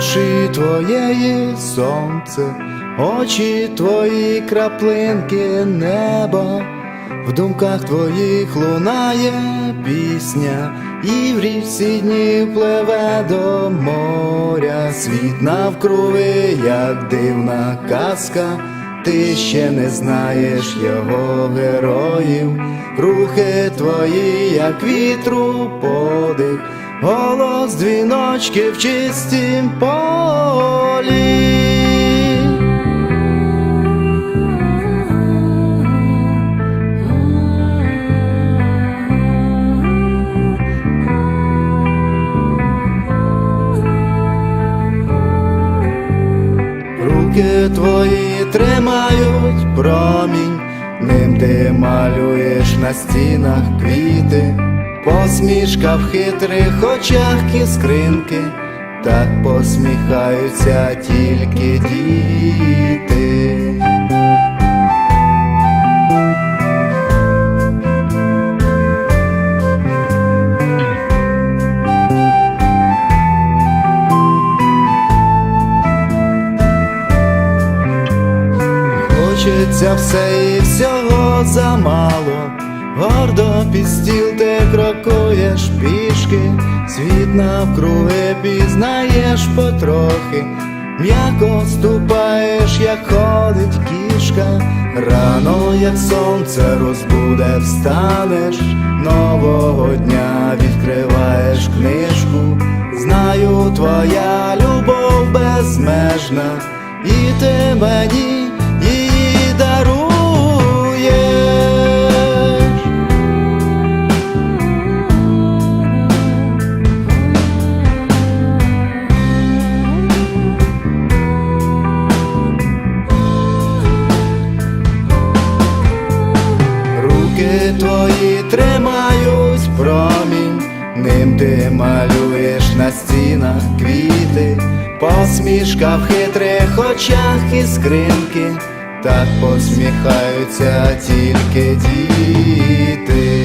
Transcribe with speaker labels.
Speaker 1: душі твоєї сонце, очі твої краплинки неба, в думках твоїх лунає пісня, і в річці дні пливе до моря, світ навкруги, як дивна казка. Ти ще не знаєш його героїв, рухи твої, як вітру подих, голос дзвіночки в чистім полі. Твої тримають промінь, ним ти малюєш на стінах квіти, посмішка в хитрих очах іскринки, так посміхаються тільки діти. Хочеться все і всього замало, гордо під стіл ти крокуєш пішки, світ навкруги пізнаєш потрохи, м'яко ступаєш, як ходить кішка, рано, як сонце розбуде, встанеш, нового дня відкриваєш книжку, знаю, твоя любов безмежна, і ти мені Руки твої тримають промінь, ним ти малюєш на стінах квіти, посмішка в хитрих очах і скринки, так посміхаються тільки діти.